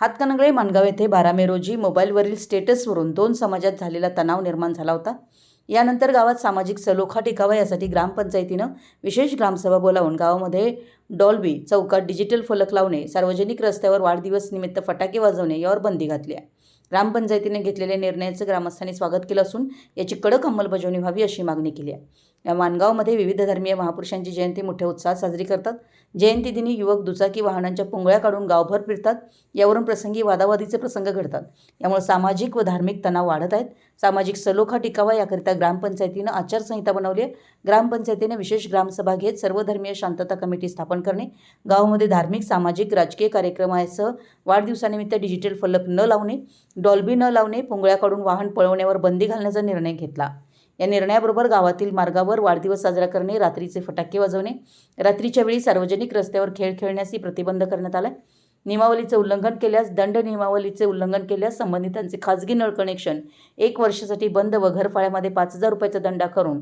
हातकणंगळे माणगाव येथे बारा मे रोजी मोबाईलवरील स्टेटसवरून दोन समाजात झालेला तणाव निर्माण झाला होता. यानंतर गावात सामाजिक सलोखा टिकावा यासाठी ग्रामपंचायतीनं विशेष ग्रामसभा बोलावून गावामध्ये डॉल्बी चौकात डिजिटल फलक लावणे सार्वजनिक रस्त्यावर वाढदिवस निमित्त फटाके वाजवणे यावर बंदी घातली आहे. ग्रामपंचायतीने घेतलेल्या निर्णयाचं ग्रामस्थांनी स्वागत केलं असून याची कडक अंमलबजावणी व्हावी अशी मागणी केली आहे. या माणगावमध्ये विविध धर्मीय महापुरुषांची जयंती मोठ्या उत्साहात साजरी करतात. जयंतीदिनी युवक दुचाकी वाहनांच्या पुंगळ्या काढून गावभर फिरतात. यावरून प्रसंगी वादावादीचे प्रसंग घडतात. यामुळे सामाजिक व धार्मिक तणाव वाढत आहेत. सामाजिक सलोखा टिकावा याकरिता ग्रामपंचायतीनं आचारसंहिता बनवली आहे. ग्रामपंचायतीने विशेष ग्रामसभा घेत सर्वधर्मीय शांतता कमिटी स्थापन करणे गावामध्ये धार्मिक सामाजिक राजकीय कार्यक्रमासह वाढदिवसानिमित्त डिजिटल फलक न लावणे डॉल्बी न लावणे पुंगळ्या काढून वाहन पळवण्यावर बंदी घालण्याचा निर्णय घेतला. या निर्णयाबरोबर गावातील मार्गावर वाढदिवस साजरा करणे रात्रीचे फटाके वाजवणे रात्रीच्या वेळी सार्वजनिक रस्त्यावर खेळ खेळण्यासही प्रतिबंध करण्यात आला आहे नियमावलीचे उल्लंघन केल्यास दंड नियमावलीचे उल्लंघन केल्यास संबंधितांचे खाजगी नळ कनेक्शन एक वर्षासाठी बंद व घरफाळ्यामध्ये पाच हजार रुपयाचा दंडा करून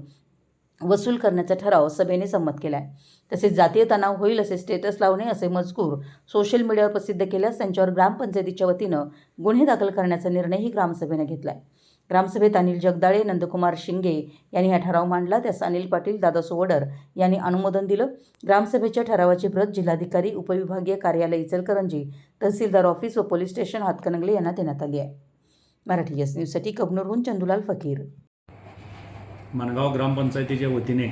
वसूल करण्याचा ठराव सभेने संमत केला आहे तसेच जातीय तणाव होईल असे स्टेटस लावणे असे मजकूर सोशल मीडियावर प्रसिद्ध केल्यास त्यांच्यावर ग्रामपंचायतीच्या वतीनं गुन्हे दाखल करण्याचा निर्णयही ग्रामसभेने घेतला आहे ग्रामसभेत अनिल जगदाळे नंदकुमार शिंगे यांनी हा ठराव मांडला. त्यास अनिल पाटील दादा सोवडर यांनी अनुमोदन दिलं. ग्रामसभेच्या ठरावाची प्रत जिल्हाधिकारी उपविभागीय कार्यालय इचलकरंजी तहसीलदार ऑफिस व पोलीस स्टेशन हातकणंगले यांना देण्यात आली आहे. मराठी एस न्यूजसाठी कबनूरहून चंदुलाल फकीर. माणगाव ग्रामपंचायतीच्या वतीने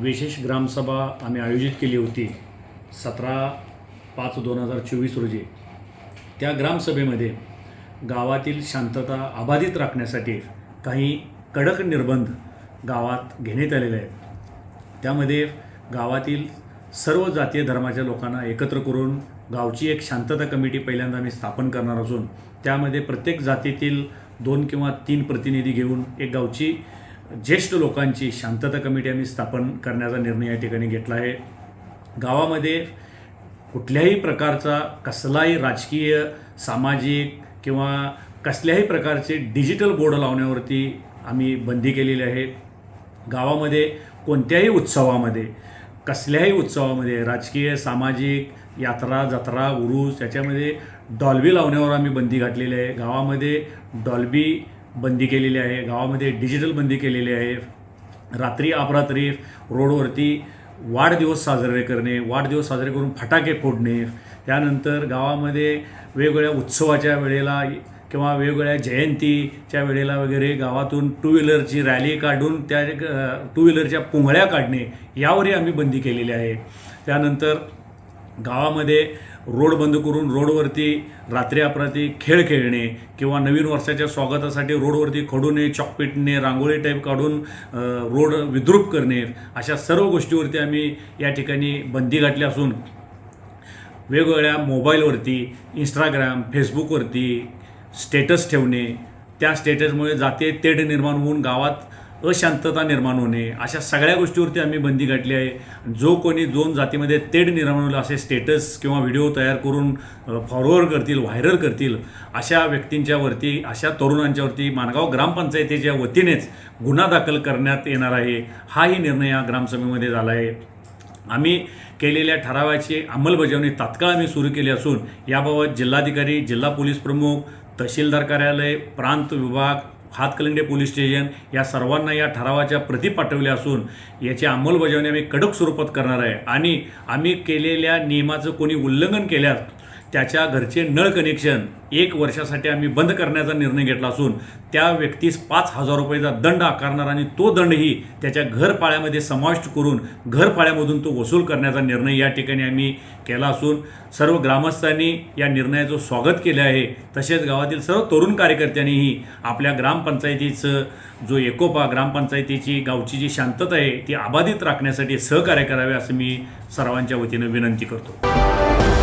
विशेष ग्रामसभा आम्ही आयोजित केली होती सतरा पाच दोन हजार चोवीस रोजी. त्या ग्रामसभेमध्ये गावातील शांतता अबाधित राखण्यासाठी काही कडक निर्बंध गावात घेण्यात आलेले आहेत. त्यामध्ये गावातील सर्व जातीय धर्माच्या लोकांना एकत्र करून गावची एक शांतता कमिटी पहिल्यांदा आम्ही स्थापन करणार असून त्यामध्ये प्रत्येक जातीतील दोन किंवा तीन प्रतिनिधी घेऊन एक गावची ज्येष्ठ लोकांची शांतता कमिटी आम्ही स्थापन करण्याचा निर्णय या ठिकाणी घेतला आहे. गावामध्ये कुठल्याही प्रकारचा कसलाही राजकीय सामाजिक किंवा कसल्याही प्रकारचे डिजिटल बोर्ड लावण्यावरती आम्ही बंदी केलेली आहे. गावामध्ये कोणत्याही उत्सवामध्ये कसल्याही उत्सवामध्ये राजकीय सामाजिक यात्रा जत्रा उरूस याच्यामध्ये डॉल्बी लावण्यावर आम्ही बंदी घातलेली आहे. गावामध्ये डॉल्बी बंदी केलेली आहे. गावामध्ये डिजिटल बंदी केलेली आहे. रात्री अपरात्री रोडवरती वाढदिवस साजरे करणे वाढदिवस साजरे करून फटाके फोडणे त्यानंतर गावामध्ये वेगवेगळ्या उत्सवाच्या वेळेला किंवा वेगवेगळ्या जयंतीच्या वेळेला वगैरे गावातून टू व्हीलरची रॅली काढून त्या टू व्हीलरच्या पुंगळ्या काढणे यावरही आम्ही बंदी केलेली आहे. त्यानंतर गावामध्ये रोड बंद करून रोडवरती रात्री अपरात्री खेळ खेळणे किंवा नवीन वर्षाच्या स्वागतासाठी रोडवरती खडूने चॉकपीटने रांगोळी टाईप काढून रोड विद्रूप करणे अशा सर्व गोष्टीवरती आम्ही या ठिकाणी बंदी घातली असून वेगवेगळ्या मोबाईलवरती इंस्टाग्राम फेसबुकवरती स्टेटस ठेवणे त्या स्टेटसमुळे जाते तेढ निर्माण होऊन गावात अशांतता निर्माण होणे अशा सगळ्या गोष्टीवरती आम्ही बंदी घातली आहे. जो कोणी दोन जातीमध्ये तेढ निर्माण होईल असे स्टेटस किंवा व्हिडिओ तयार करून फॉरवर्ड करतील व्हायरल करतील अशा व्यक्तींच्यावरती अशा तरुणांच्यावरती माणगाव ग्रामपंचायतीच्या वतीनेच गुन्हा दाखल करण्यात येणार आहे. हाही निर्णय या ग्रामसभेमध्ये झाला आहे. आम्ही केलेल्या ठरावाची अंमलबजावणी तात्काळ आम्ही सुरू केली असून याबाबत जिल्हाधिकारी जिल्हा पोलीस प्रमुख तहसीलदार कार्यालय प्रांत विभाग हातकलंडे पोलीस स्टेशन या सर्वांना या ठरावाच्या प्रती पाठवल्या असून याची अंमलबजावणी आम्ही कडक स्वरूपात करणार आहे. आणि आम्ही केलेल्या नियमाचं कोणी उल्लंघन केल्यास त्याच्या घरचे नळ कनेक्शन एक वर्षासाठी आम्ही बंद करण्याचा निर्णय घेतला असून त्या व्यक्तीस पाच हजार रुपयाचा दंड आकारणार आणि तो दंडही त्याच्या घरपाळ्यामध्ये समाविष्ट करून घरपाळ्यामधून तो वसूल करण्याचा निर्णय या ठिकाणी आम्ही केला असून सर्व ग्रामस्थांनी या निर्णयाचं स्वागत केले आहे. तसेच गावातील सर्व तरुण कार्यकर्त्यांनीही आपल्या ग्रामपंचायतीचं जो एकोपा ग्रामपंचायतीची गावची जी शांतता आहे ती अबाधित राखण्यासाठी सहकार्य करावे असं मी सर्वांच्या वतीनं विनंती करतो.